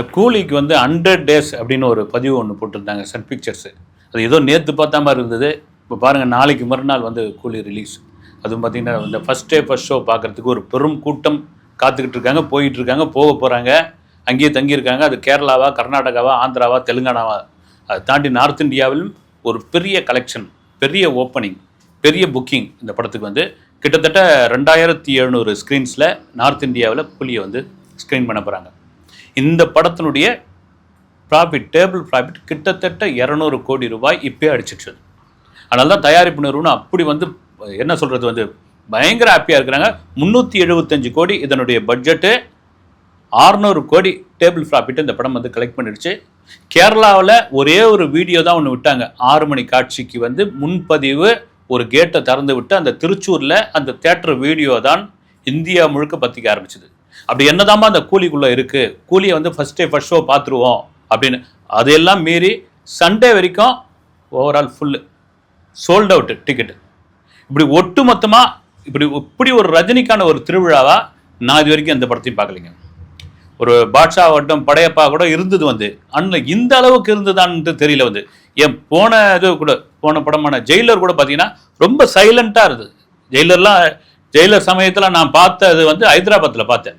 இந்த கூலிக்கு வந்து ஹண்ட்ரட் டேஸ் அப்படின்னு ஒரு பதிவு ஒன்று போட்டிருந்தாங்க சன் பிக்சர்ஸு அது ஏதோ நேற்று பார்த்தா மாதிரி இருந்தது. இப்போ பாருங்கள் நாளைக்கு மறுநாள் வந்து கூலி ரிலீஸ் அதுவும் பார்த்தீங்கன்னா இந்த ஃபஸ்ட் டே ஃபஸ்ட் ஷோ பார்க்குறதுக்கு ஒரு பெரும் கூட்டம் காத்துக்கிட்டு இருக்காங்க போயிட்டு இருக்காங்க போக போகிறாங்க அங்கேயே தங்கியிருக்காங்க. அது கேரளாவா கர்நாடகாவா ஆந்திராவா தெலுங்கானாவா? அதை தாண்டி நார்த் இந்தியாவிலும் ஒரு பெரிய கலெக்ஷன் பெரிய ஓப்பனிங் பெரிய புக்கிங் இந்த படத்துக்கு வந்து கிட்டத்தட்ட ரெண்டாயிரத்தி எழுநூறு ஸ்க்ரீன்ஸில் நார்த் இந்தியாவில் கூலியை வந்து ஸ்க்ரீன் பண்ண போகிறாங்க இந்த படத்தினுடைய ப்ராஃபிட் டேபிள் ப்ராஃபிட் கிட்டத்தட்ட இரநூறு கோடி ரூபாய் இப்போயே அடிச்சிடுச்சு அதனால தான் தயாரிப்பு நிறுவனம் அப்படி வந்து என்ன சொல்கிறது வந்து பயங்கர ஹாப்பியாக இருக்கிறாங்க. முந்நூற்றி எழுபத்தஞ்சு கோடி இதனுடைய பட்ஜெட்டு 600 கோடி டேபிள் ப்ராஃபிட் இந்த படம் வந்து கலெக்ட் பண்ணிடுச்சு. கேரளாவில் ஒரே ஒரு வீடியோ தான் ஒன்று விட்டாங்க. ஆறு மணி காட்சிக்கு வந்து முன்பதிவு ஒரு கேட்டை திறந்து விட்டு அந்த திருச்சூரில் அந்த தேட்டர் வீடியோ தான் இந்தியா முழுக்க பற்றிக்க ஆரம்பிச்சது. அப்படி என்னதாம்மா அந்த கூலிக்குள்ளே இருக்குது கூலியை வந்து ஃபஸ்ட் டே ஃபஸ்ட் ஷோ பார்த்துருவோம் அப்படின்னு. அதையெல்லாம் மீறி சண்டே வரைக்கும் overall full sold out ticket இப்படி ஒட்டு மொத்தமாக இப்படி இப்படி ஒரு ரஜினிக்கான ஒரு திருவிழாவாக நான் இது வரைக்கும் எந்த படத்தையும் பார்க்கலைங்க. ஒரு பாட்ஷா ஆகட்டும் படையப்பா கூட இருந்தது வந்து. அண்ணன் இந்த அளவுக்கு இருந்ததான்ட்டு தெரியல வந்து. ஏன் போன இது கூட போன படமான ஜெயிலர் கூட பார்த்தீங்கன்னா ரொம்ப சைலண்ட்டாக இருந்தது. ஜெயிலர்லாம் ஜெயிலர் சமயத்தில் நான் பார்த்தது வந்து ஹைதராபாத்தில் பார்த்தேன்.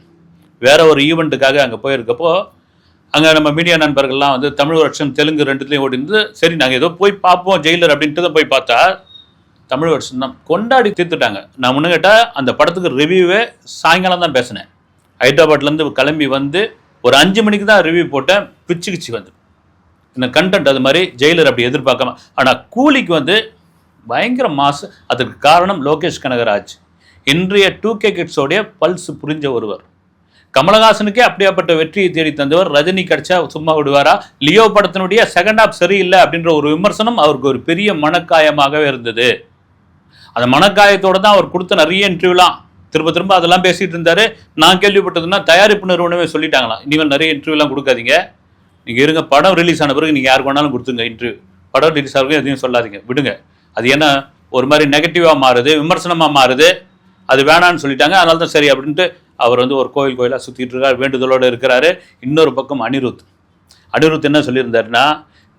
வேற ஒரு ஈவெண்ட்டுக்காக அங்கே போயிருக்கப்போ அங்கே நம்ம மீடியா நண்பர்கள்லாம் வந்து தமிழ் வருஷம் தெலுங்கு ரெண்டுத்துலேயும் ஓடிந்து சரி நாங்கள் ஏதோ போய் பார்ப்போம் ஜெயிலர் அப்படின்ட்டு தான் போய் பார்த்தா தமிழ் வருஷம் தான். கொண்டாடி தீர்த்துட்டாங்க. நான் முன்ன கேட்டால் அந்த படத்துக்கு ரிவ்யூவே சாயங்காலம் தான் பேசினேன். ஹைதராபாத்லேருந்து கிளம்பி வந்து ஒரு அஞ்சு மணிக்கு தான் ரிவ்யூ போட்டேன் பிச்சு கிச்சு வந்து. இந்த கண்டென்ட் அது மாதிரி ஜெயிலர் அப்படி எதிர்பார்க்காம. ஆனால் கூலிக்கு வந்து பயங்கர மாசு. அதுக்கு காரணம் லோகேஷ் கனகராஜ். இன்றைய டூ கே கிட்ஸோடைய பல்ஸ் புரிஞ்ச ஒருவர். கமலஹாசனுக்கே அப்படியாப்பட்ட வெற்றியை தேடி தந்தவர் ரஜினி கிடைச்சா சும்மா விடுவாரா? லியோ படத்தினுடைய செகண்ட் ஹாப் சரியில்லை அப்படின்ற ஒரு விமர்சனம் அவருக்கு ஒரு பெரிய மனக்காயமாகவே இருந்தது. அந்த மனக்காயத்தோட தான் அவர் கொடுத்த நிறைய இன்டர்வியூலாம் திரும்ப திரும்ப அதெல்லாம் பேசிட்டு இருந்தாரு. நான் கேள்விப்பட்டதுன்னா தயாரிப்பு நிறுவனமே சொல்லிட்டாங்களாம். இனிமேல் நிறைய இன்டர்வியூலாம் கொடுக்காதீங்க. நீங்கள் இருங்க படம் ரிலீஸ் ஆன பிறகு நீங்கள் யாருக்கு வேணாலும் கொடுத்துங்க இன்டர்வியூ படம் ரிலீஸ் ஆகும் எதையும் சொல்லாதீங்க. விடுங்க. அது என்ன ஒரு மாதிரி நெகட்டிவாக மாறுது விமர்சனமாக மாறுது. அது வேணான்னு சொல்லிட்டாங்க. அதனால தான் சரி அப்படின்ட்டு அவர் வந்து ஒரு கோயில் கோயிலாக சுற்றிட்டு இருக்கார் வேண்டுதலோடு இருக்கிறாரு. இன்னொரு பக்கம் அனிருத். அனிருத் என்ன சொல்லியிருந்தாருன்னா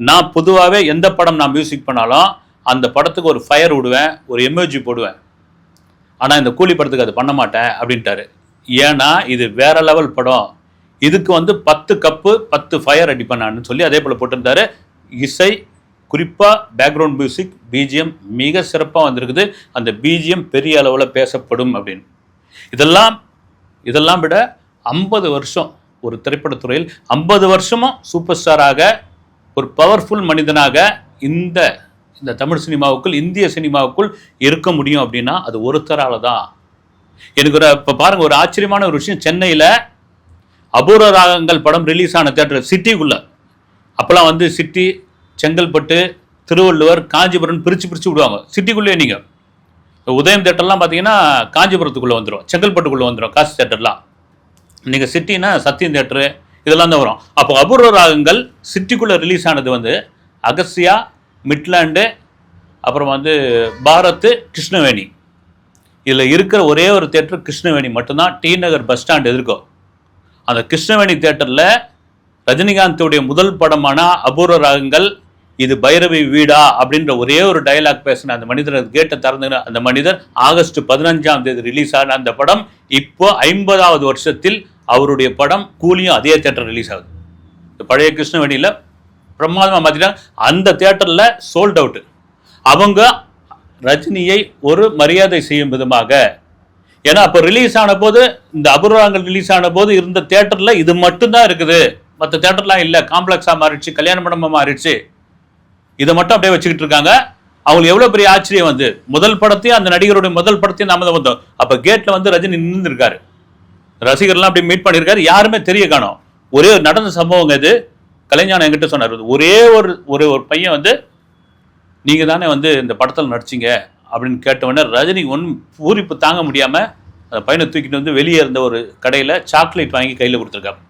நான் பொதுவாகவே எந்த படம் நான் மியூசிக் பண்ணாலும் அந்த படத்துக்கு ஒரு ஃபயர் விடுவேன் ஒரு எமோஜி போடுவேன். ஆனால் இந்த கூலி படத்துக்கு அது பண்ண மாட்டேன் அப்படின்ட்டாரு. ஏன்னா இது வேற லெவல் படம். இதுக்கு வந்து பத்து கப்பு பத்து ஃபயர் அடிப்பேன் நான் சொல்லி அதே போல் போட்டிருந்தாரு. இசை குறிப்பாக பேக்ரவுண்ட் மியூசிக் பிஜிஎம் மிக சிறப்பாக வந்திருக்குது. அந்த பிஜிஎம் பெரிய அளவில் பேசப்படும் அப்படின்னு. இதெல்லாம் இதெல்லாம் விட ஐம்பது வருஷம் ஒரு திரைப்படத்துறையில் ஐம்பது வருஷமும் சூப்பர் ஸ்டாராக ஒரு பவர்ஃபுல் மனிதனாக இந்த இந்த தமிழ் சினிமாவுக்குள் இந்திய சினிமாவுக்குள் இருக்க முடியும் அப்படின்னா அது ஒருத்தரால் தான். எனக்கு ஒரு இப்போ பாருங்கள் ஒரு ஆச்சரியமான ஒரு விஷயம். சென்னையில் அபூர்வ ராகங்கள் படம் ரிலீஸ் ஆன தேட்டர் சிட்டிக்குள்ளே. அப்போல்லாம் வந்து சிட்டி செங்கல்பட்டு திருவள்ளுவர் காஞ்சிபுரம் பிரித்து பிரித்து விடுவாங்க. சிட்டிக்குள்ளேயே நீங்கள் உதயம் தேட்டர்லாம் பார்த்தீங்கன்னா காஞ்சிபுரத்துக்குள்ளே வந்துடும் செங்கல்பட்டுக்குள்ளே வந்துடும் காசு தேட்டர்லாம் நீங்கள் சிட்டினா சத்தியம் தேட்டரு இதெல்லாம் தான் வரும். அப்போ அபூர்வ ராகங்கள் சிட்டிக்குள்ளே ரிலீஸ் ஆனது வந்து அகஸ்தியா மிட்லாண்டு அப்புறம் வந்து பாரத் கிருஷ்ணவேணி. இதில் இருக்கிற ஒரே ஒரு தேட்டர் கிருஷ்ணவேணி மட்டும்தான் டி நகர் பஸ் ஸ்டாண்ட் எதிர்க்கும். அந்த கிருஷ்ணவேணி தேட்டரில் ரஜினிகாந்தோடைய முதல் படமான அபூர்வ ராகங்கள் இது பைரவி வீடா அப்படின்ற ஒரே ஒரு டயலாக் பேசின அந்த மனிதர் கேட்டை திறந்து அந்த மனிதர் ஆகஸ்ட் பதினஞ்சாம் தேதி ரிலீஸ் ஆன அந்த படம் இப்போ ஐம்பதாவது வருஷத்தில் அவருடைய படம் கூலியும் அதே தேட்டர் ரிலீஸ் ஆகுது. இந்த பழைய கிருஷ்ணவேணியில் பிரமாதமாக பார்த்தீங்கன்னா அந்த தேட்டரில் சோல்ட் அவுட்டு அவங்க ரஜினியை ஒரு மரியாதை செய்யும் விதமாக ஏன்னா அப்போ ரிலீஸ் ஆன போது இந்த அபூர்வங்கள் ரிலீஸ் ஆன போது இருந்த தேட்டரில் இது மட்டும்தான் இருக்குது. மற்ற தேட்டர்லாம் இல்லை. காம்ப்ளெக்ஸாக மாறிடுச்சு. கல்யாண மண்டபமாக மாறிடுச்சு. இதை மட்டும் அப்படியே வச்சுக்கிட்டு இருக்காங்க. அவங்களுக்கு எவ்வளோ பெரிய ஆச்சரியம் வந்து முதல் படத்தையும் அந்த நடிகருடைய முதல் படத்தையும் நாம தான் வந்தோம். அப்போ கேட்டில் வந்து ரஜினி நின்றுருக்காரு ரசிகர்லாம் அப்படி மீட் பண்ணியிருக்காரு யாருமே தெரிய காணும். ஒரே ஒரு நடந்த சம்பவங்க இது. கலைஞானம் என்கிட்ட சொன்னார். ஒரே ஒரு ஒரு ஒரு பையன் வந்து நீங்கள் தானே வந்து இந்த படத்தில் நடிச்சீங்க. அப்படின்னு கேட்டவுடனே ரஜினி ஒன்றும் பூரிப்பு தாங்க முடியாமல் அந்த பையனை தூக்கிட்டு வந்து வெளியே இருந்த ஒரு கடையில் சாக்லேட் வாங்கி கையில் கொடுத்துருக்காரு.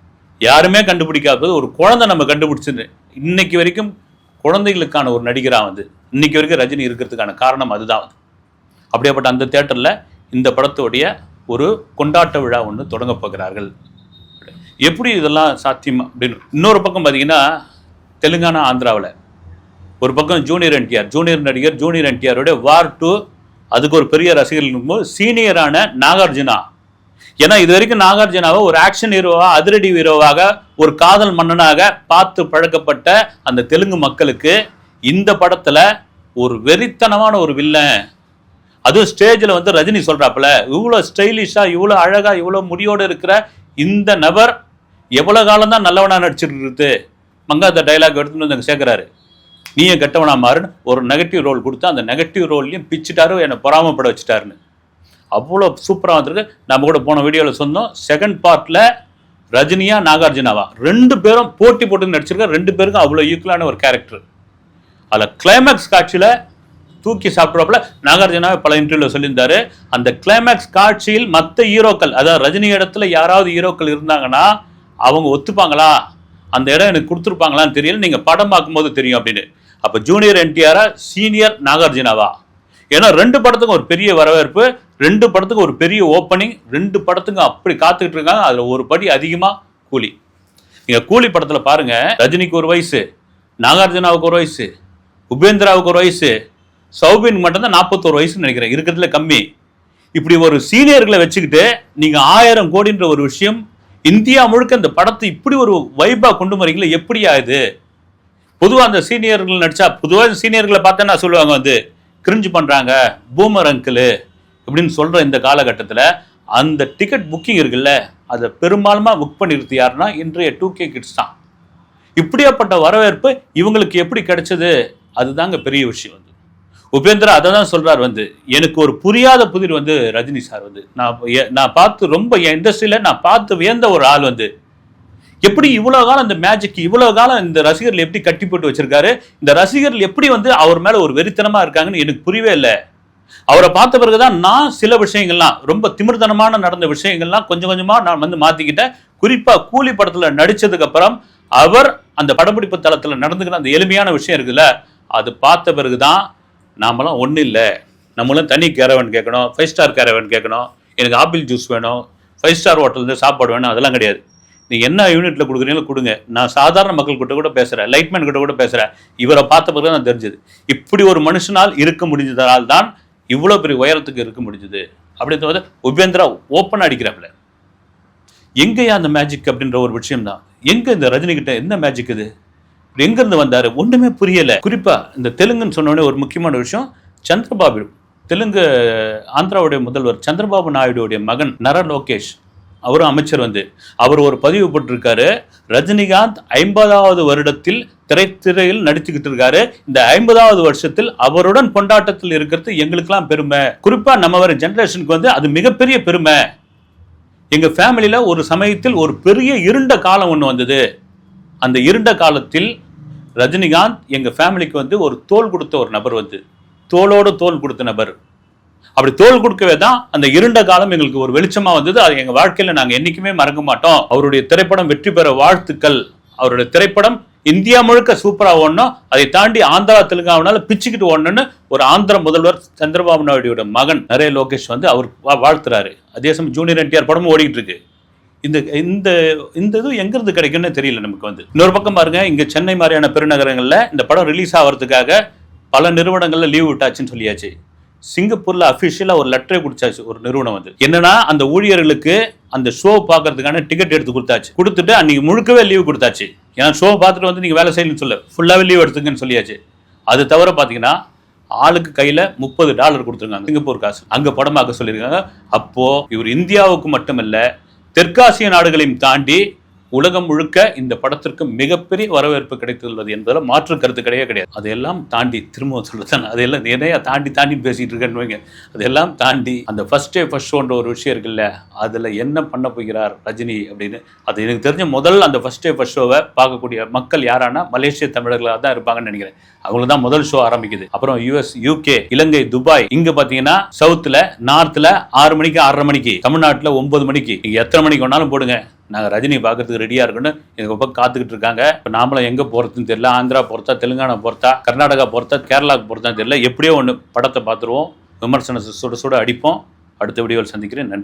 யாருமே கண்டுபிடிக்காதது. ஒரு குழந்தை நம்ம கண்டுபிடிச்சிருந்து இன்னைக்கு வரைக்கும் குழந்தைகளுக்கான ஒரு நடிகராக வந்து இன்னைக்கு வரைக்கும் ரஜினி இருக்கிறதுக்கான காரணம் அதுதான் வந்து அப்படியாப்பட்ட அந்த தேட்டரில் இந்த படத்துடைய ஒரு கொண்டாட்ட விழா ஒன்று தொடங்க போகிறார்கள். எப்படி இதெல்லாம் சாத்தியம் அப்படின்னு இன்னொரு பக்கம் பார்த்தீங்கன்னா தெலுங்கானா ஆந்திராவில். ஒரு பக்கம் ஜூனியர் என்டிஆர் ஜூனியர் நடிகர் ஜூனியர் என்டிஆரோட வார் டூ அதுக்கு ஒரு பெரிய ரசிகர்கள் சீனியரான நாகார்ஜுனா. ஏன்னா இது வரைக்கும் நாகார்ஜுனாவை ஒரு ஆக்ஷன் ஹீரோவா அதிரடி ஹீரோவாக ஒரு காதல் மன்னனாக பார்த்து பழக்கப்பட்ட அந்த தெலுங்கு மக்களுக்கு இந்த படத்துல ஒரு வெறித்தனமான ஒரு வில்லன் அதுவும் ஸ்டேஜில் வந்து ரஜினி சொல்றாப்புல இவ்வளோ ஸ்டைலிஷா இவ்வளோ அழகா இவ்வளோ முடியோடு இருக்கிற இந்த நபர் எவ்வளோ காலம் தான் நல்லவனா நடிச்சிட்டு இருக்குது அந்த டைலாக் எடுத்துன்னு வந்து அங்க சேர்க்குறாரு. நீயும் கெட்டவனா மாறுன்னு ஒரு நெகட்டிவ் ரோல் கொடுத்து அந்த நெகட்டிவ் ரோல்லையும் பிச்சுட்டாரு என்னை பொறாமப்பட வச்சுட்டாருன்னு. அவ்வளோ சூப்பராக வந்திருக்கு. நம்ம கூட போன வீடியோவில் சொன்னோம். செகண்ட் பார்ட்டில் ரஜினியா நாகார்ஜுனாவா. ரெண்டு பேரும் போட்டி போட்டு நடிச்சிருக்க ரெண்டு பேருக்கும் அவ்வளோ ஈக்குவலான ஒரு கேரக்டர் அதில் கிளைமேக்ஸ் காட்சியில் தூக்கி சாப்பிட்றப்பல நாகார்ஜுனாவே பல இன்டர்வியூவில் சொல்லியிருந்தாரு. அந்த கிளைமேக்ஸ் காட்சியில் மற்ற ஹீரோக்கள் அதாவது ரஜினி இடத்துல யாராவது ஹீரோக்கள் இருந்தாங்கன்னா அவங்க ஒத்துப்பாங்களா? அந்த இடம் எனக்கு கொடுத்துருப்பாங்களான்னு தெரியல. நீங்கள் படம் பார்க்கும்போது தெரியும் அப்படின்னு. அப்போ ஜூனியர் என்டிஆரா சீனியர் நாகார்ஜுனாவா? ஏன்னா ரெண்டு படத்துக்கும் ஒரு பெரிய வரவேற்பு ரெண்டு படத்துக்கும் ஒரு பெரிய ஓப்பனிங் ரெண்டு படத்துக்கும் அப்படி காத்துக்கிட்டு இருக்காங்க. அதில் ஒரு படி அதிகமாக கூலி. நீங்கள் கூலி படத்தில் பாருங்க. ரஜினிக்கு ஒரு வயசு நாகார்ஜுனாவுக்கு ஒரு வயசு உபேந்திராவுக்கு ஒரு வயசு சௌபின் மட்டும்தான் நாற்பத்தோரு வயசுன்னு நினைக்கிறேன். இருக்கிறதுல கம்மி. இப்படி ஒரு சீனியர்களை வச்சுக்கிட்டு நீங்கள் ஆயிரம் கோடின்ற ஒரு விஷயம் இந்தியா முழுக்க இந்த படத்தை இப்படி ஒரு வைபாக கொண்டு வரீங்களே எப்படி ஆகுது பொதுவாக அந்த சீனியர்கள் நடிச்சா பொதுவாக சீனியர்களை பார்த்தேன்னா சொல்லுவாங்க வந்து கிரிஞ்சு பண்ணுறாங்க பூமர் அங்கிள் இப்படின்னு சொல்கிற இந்த காலகட்டத்தில் அந்த டிக்கெட் புக்கிங் இருக்குல்ல அதை பெரும்பாலுமாக புக் பண்ணிருது யாருன்னா இன்றைய டூ கே கிட்ஸ் தான். இப்படியாப்பட்ட வரவேற்பு இவங்களுக்கு எப்படி கிடைச்சது? அதுதாங்க பெரிய விஷயம் வந்து. உபேந்திரா அதை தான் சொல்கிறார் வந்து. எனக்கு ஒரு புரியாத புதிர் வந்து ரஜினி சார் வந்து. நான் நான் பார்த்து ரொம்ப என் இண்டஸ்ட்ரியில் நான் பார்த்து வியந்த ஒரு ஆள் வந்து. எப்படி இவ்வளவு காலம் இந்த மேஜிக் இவ்வளவு காலம் இந்த ரசிகர்கள் எப்படி கட்டி போட்டு வச்சிருக்காரு? இந்த ரசிகர்கள் எப்படி வந்து அவர் மேல ஒரு வெறித்தனமா இருக்காங்கன்னு எனக்கு புரியவே இல்லை. அவரை பார்த்த பிறகுதான் நான் சில விஷயங்கள்லாம் ரொம்ப திமிர்தனமான நடந்த விஷயங்கள்லாம் கொஞ்சம் கொஞ்சமா நான் வந்து மாத்திக்கிட்டேன். குறிப்பா கூலி படத்துல நடிச்சதுக்கு அப்புறம் அவர் அந்த படப்பிடிப்பு தளத்துல நடந்துக்கிற அந்த எளிமையான விஷயம் இருக்குல்ல அது பார்த்த பிறகுதான் நாமெல்லாம் ஒன்றும் இல்லை. நம்மளும் தனி கேரவன் கேட்கணும் ஃபைவ் ஸ்டார் கேரவன் கேட்கணும். எனக்கு ஆப்பிள் ஜூஸ் வேணும் ஃபைவ் ஸ்டார் ஹோட்டல்ந்து சாப்பாடு வேணும் அதெல்லாம் கிடையாது. நீ என்ன யூனிட்ல கொடுக்குறீங்களோ கொடுங்க. நான் சாதாரண மக்கள் கிட்ட கூட பேசுறேன் லைட்மேன் கிட்ட கூட பேசுகிறேன் இவரை பார்த்த பிறகு நான் தெரிஞ்சது. இப்படி ஒரு மனுஷனால் இருக்க முடிஞ்சதால் தான் இவ்வளோ பெரிய உயரத்துக்கு இருக்க முடிஞ்சது. அப்படின்ற போது உபேந்திரா ஓப்பனாக அடிக்கிறாப்புல. எங்கேயா அந்த மேஜிக் அப்படின்ற ஒரு விஷயம் தான் எங்க இந்த ரஜினி கிட்ட என்ன மேஜிக் இது? எங்க இருந்து வந்தாரு? ஒண்ணுமே புரியல. குறிப்பா இந்த தெலுங்குன்னு சொன்ன உடனே ஒரு முக்கியமான விஷயம் சந்திரபாபு. தெலுங்கு ஆந்திராவுடைய முதல்வர் சந்திரபாபு நாயுடுவுடைய மகன் நர லோகேஷ் அவரும் அமைச்சர் வந்து. அவர் ஒரு பதிவு போட்டிருக்காரு. ரஜினிகாந்த் ஐம்பதாவது வருடத்தில் திரைத்திரையில் நடிச்சுக்கிட்டு இருக்காரு. இந்த ஐம்பதாவது வருஷத்தில் அவருடன் கொண்டாட்டத்தில் இருக்கிறது எங்களுக்கெல்லாம் பெருமை. குறிப்பா நம்ம வர ஜென்ரேஷனுக்கு வந்து அது மிகப்பெரிய பெருமை. எங்க ஃபேமிலியில ஒரு சமயத்தில் ஒரு பெரிய இருண்ட காலம் ஒன்று வந்தது. அந்த இருண்ட காலத்தில் ரஜினிகாந்த் எங்க ஃபேமிலிக்கு வந்து ஒரு தோல் கொடுத்த ஒரு நபர் வந்து. தோளோடு தோல் கொடுத்த நபர். அப்படி தோல் கொடுக்கவே தான் அந்த இருண்ட காலம் எங்களுக்கு ஒரு வெளிச்சமா வந்தது. அது எங்க வாழ்க்கையில நாங்க என்னைக்குமே மறக்க மாட்டோம். அவருடைய திரைப்படம் வெற்றி பெற வாழ்த்துக்கள். அவருடைய திரைப்படம் இந்தியா முழுக்க சூப்பரா ஓடணும். அதை தாண்டி ஆந்திரா தெலுங்கானால பிச்சுக்கிட்டு ஓடணும்னு ஒரு ஆந்திர முதல்வர் சந்திரபாபு நாயுடுவோட மகன் நரே லோகேஷ் வந்து அவர் வா- வாழ்த்துறாரு. அதே சமயம் ஜூனியர் என்டிஆர் படமும் ஓடிக்கிட்டு இருக்கு. இந்த இந்த இந்த இது எங்கிருந்து கிடைக்கும்னு தெரியல நமக்கு வந்து. இன்னொரு பக்கம் பாருங்க இங்க சென்னை மாதிரியான பெருநகரங்களில் இந்த படம் ரிலீஸ் ஆகிறதுக்காக பல நிறுவனங்களில் லீவ் விட்டாச்சுன்னு சொல்லியாச்சு. சிங்கப்பூர்ல அபிஷியலா ஒரு லெட்டரே கொடுத்தாச்சு ஒரு நிறுவனம் வந்து. என்னன்னா அந்த ஊழியர்களுக்கு அந்த ஷோ பார்க்கறதுக்கான டிக்கெட் எடுத்து கொடுத்தாச்சு. கொடுத்துட்டு அன்னைக்கு முழுக்கவே லீவ் கொடுத்தாச்சு. ஏன்னா ஷோ பார்த்துட்டு வந்து நீங்க வேலை செய்யணும்னு சொல்ல ஃபுல்லாவே லீவ் எடுத்துங்கன்னு சொல்லியாச்சு. அது தவிர பாத்தீங்கன்னா ஆளுக்கு கையில முப்பது டாலர் கொடுத்துருக்காங்க. சிங்கப்பூர் காசு. அங்க படமாக்க சொல்லியிருக்காங்க. அப்போ இவர் இந்தியாவுக்கு மட்டுமல்ல தெற்காசிய நாடுகளையும் தாண்டி உலகம் முழுக்க இந்த படத்திற்கு மிகப்பெரிய வரவேற்பு கிடைத்துள்ளது என்பதில் மாற்று கருத்து கிடையவே கிடையாது. அதையெல்லாம் தாண்டி திரும்ப சொல்லுதான் அதையெல்லாம் நிறைய தாண்டி தாண்டி பேசிட்டு இருக்கேன்னு வைங்க. அதெல்லாம் தாண்டி அந்த ஃபர்ஸ்ட் டே ஃபர்ஸ்ட் ஷோன்ற ஒரு விஷயம் இருக்குல்ல அதில் என்ன பண்ண போகிறார் ரஜினி அப்படின்னு அது எனக்கு தெரிஞ்ச முதல் அந்த ஃபர்ஸ்ட் டே ஃபர்ஸ்ட் ஷோவை பார்க்கக்கூடிய மக்கள் யாரானா மலேசிய தமிழர்களாக தான் இருப்பாங்கன்னு நினைக்கிறேன். அவங்களுக்கு தான் முதல் ஷோ ஆரம்பிக்குது. அப்புறம் யூஎஸ் யூகே இலங்கை துபாய் இங்க பாத்தீங்கன்னா சவுத்துல நார்த்ல ஆறு மணிக்கு ஆறரை மணிக்கு தமிழ்நாட்டில் ஒன்பது மணிக்கு. நீங்கள் எத்தனை மணிக்கு வேணாலும் போடுங்க. நாங்கள் ரஜினி பார்க்கறதுக்கு ரெடியாக இருக்குன்னு எங்கள் பக்கம் காத்துக்கிட்டு இருக்காங்க. இப்போ நாமளும் எங்கே போகிறதுன்னு தெரியல. ஆந்திரா பொறுத்தா தெலுங்கானா பொறுத்தா கர்நாடகா பொறுத்தா கேரளாவுக்கு போறதா தெரியல. எப்படியோ ஒன்று படத்தை பார்த்துருவோம். விமர்சன சுட சுட அடிப்போம். அடுத்த வீடியோவில் சந்திக்கிறேன். நன்றி.